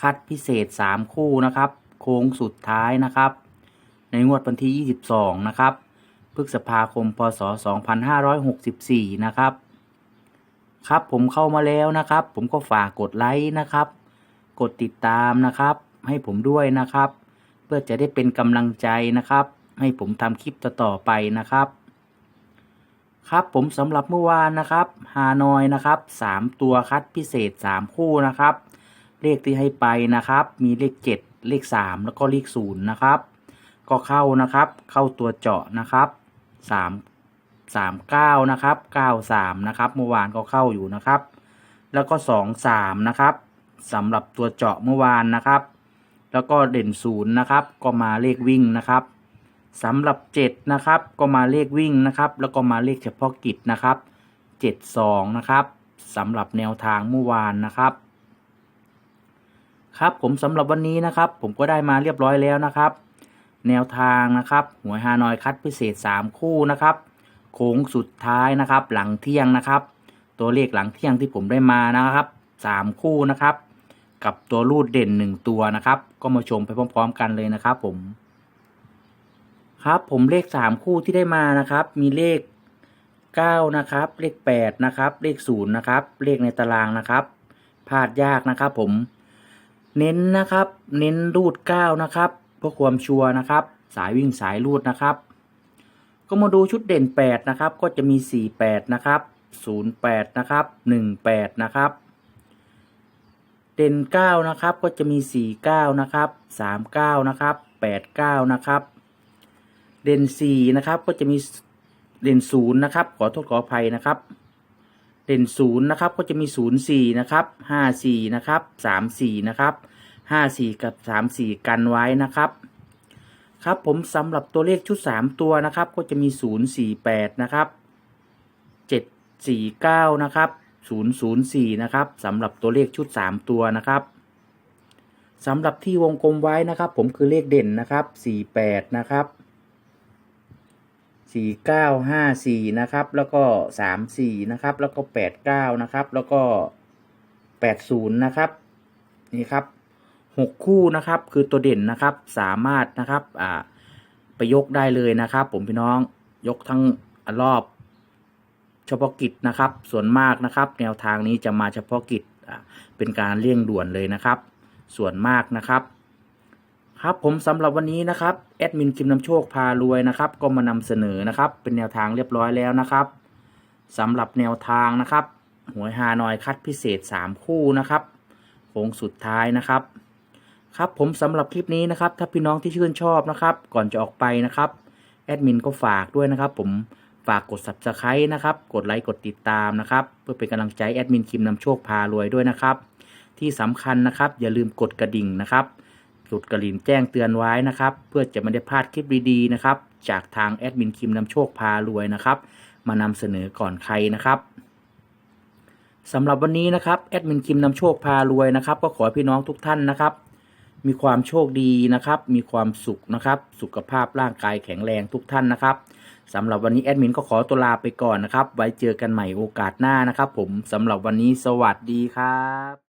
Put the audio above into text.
คัดพิเศษ 3 คู่นะครับ โค้งสุดท้ายนะครับ ในงวดวันที่ 22 นะครับ พฤษภาคม พศ 2564 นะครับ ครับผมเข้ามาแล้วนะครับ ผมก็ฝากกดไลค์นะครับ กดติดตามนะครับ ให้ผมด้วยนะครับ เพื่อจะได้เป็นกำลังใจนะครับ ให้ผมทำคลิปต่อๆไปนะครับครับผมสำหรับเมื่อวานนะครับฮานอยนะครับสามตัวคัดพิเศษสามคู่นะครับ เลขที่ให้ไปนะครับ มีเลขเจ็ดเลขสามแล้วก็เลขศูนย์นะครับ ก็เข้านะครับ เข้าตัวเจาะนะครับสามสามเก้านะครับเก้าสามนะครับ เมื่อวานก็เข้าอยู่นะครับ แล้วก็สองสามนะครับสำหรับตัวเจาะเมื่อวานนะครับ แล้วก็เด่นศูนย์นะครับ ก็มาเลขวิ่งนะครับสำหรับเจ็ดนะครับ ก็มาเลขวิ่งนะครับ แล้วก็มาเลขเฉพาะกิจนะครับเจ็ดสองนะครับสำหรับแนวทางเมื่อวานนะครับ ครับผมสำหรับวันนี้นะครับ ผมก็ได้มาเรียบร้อยแล้วนะครับ แนวทางนะครับหวยฮานอยคัดพิเศษ 3 คู่นะครับโค้งสุดท้ายนะครับ หลังเที่ยงนะครับ ตัวเลขหลังเที่ยงที่ผมได้มานะครับ 3 คู่นะครับ กับตัวรูดเด่น 1 ตัวนะครับ ก็มาชมไปพร้อม ๆ กันเลยนะครับ ผม ครับผมเลข 3 คู่ที่ได้มานะครับ มีเลข 9 นะครับ เลข 8 นะครับ เลข0นะครับเลขในตารางนะครับพลาดยากนะครับ ผม เน้นนะครับ เน้นรูด9นะครับเพื่อความชัวร์นะครับ สายวิ่งสายรูดนะครับ ก็มาดูชุดเด่น 8 นะครับ ก็จะมี 48 นะครับ 08 นะครับ 18 นะครับ เด่น 9 นะครับ ก็จะมี 49 นะครับ 39 นะครับ 89 นะครับ เด่น 4 นะครับ ก็จะมีเด่น 0 นะครับ ขอโทษขออภัยนะครับเด่น0นะครับก็จะมี 04 นะครับ 54 นะครับ 34 นะครับ 54กับ34กันไว้นะครับ ครับผมสำหรับตัวเลขชุด3ตัวนะครับ ก็จะมี048นะครับ749นะครับ004นะครับสำหรับตัวเลขชุด3ตัวนะครับสำหรับที่วงกลมไว้นะครับ ผมคือเลขเด่นนะครับ48นะครับ4954นะครับ แล้วก็34นะครับ แล้วก็89นะครับ แล้วก็80นะครับ นี่ครับ 6 คู่นะครับ คือตัวเด่นนะครับ สามารถนะครับอ่าไปยกได้เลยนะครับ ผมพี่น้องยกทั้งรอบเฉพาะกิจนะครับ ส่วนมากนะครับ แนวทางนี้จะมาเฉพาะกิจอ่าเป็นการเลี่ยงด่วนเลยนะครับ ส่วนมากนะครับ ครับผมสำหรับวันนี้นะครับแอดมินคิมนำโชคพารวยนะครับ ก็มานำเสนอนะครับ เป็นแนวทางเรียบร้อยแล้วนะครับสำหรับแนวทางนะครับหวยฮานอยคัดพิเศษ 3 คู่นะครับโค้งสุดท้ายนะครับ ครับผมสำหรับคลิปนี้นะครับ ถ้าพี่น้องที่ชื่นชอบนะครับ ก่อนจะออกไปนะครับแอดมินก็ฝากด้วยนะครับ ผมฝากกด subscribe นะครับ กดไลค์กดติดตามนะครับ เพื่อเป็นกำลังใจแอดมินคิมนำโชคพารวยด้วยนะครับ ที่สำคัญนะครับ อย่าลืมกดกระดิ่งนะครับกดกระดิ่งแจ้งเตือนไว้นะครับ เพื่อจะไม่ได้พลาดคลิปดีๆนะครับ จากทางแอดมินคิมนำโชคพารวยนะครับ มานำเสนอก่อนใครนะครับสำหรับวันนี้นะครับแอดมินคิมนำโชคพารวยนะครับ ก็ขอพี่น้องทุกท่านนะครับ มีความโชคดีนะครับ มีความสุขนะครับ สุขภาพร่างกายแข็งแรงทุกท่านนะครับสำหรับวันนี้แอดมินก็ขอตัวลาไปก่อนนะครับ ไว้เจอกันใหม่โอกาสหน้านะครับ ผมสำหรับวันนี้สวัสดีครับ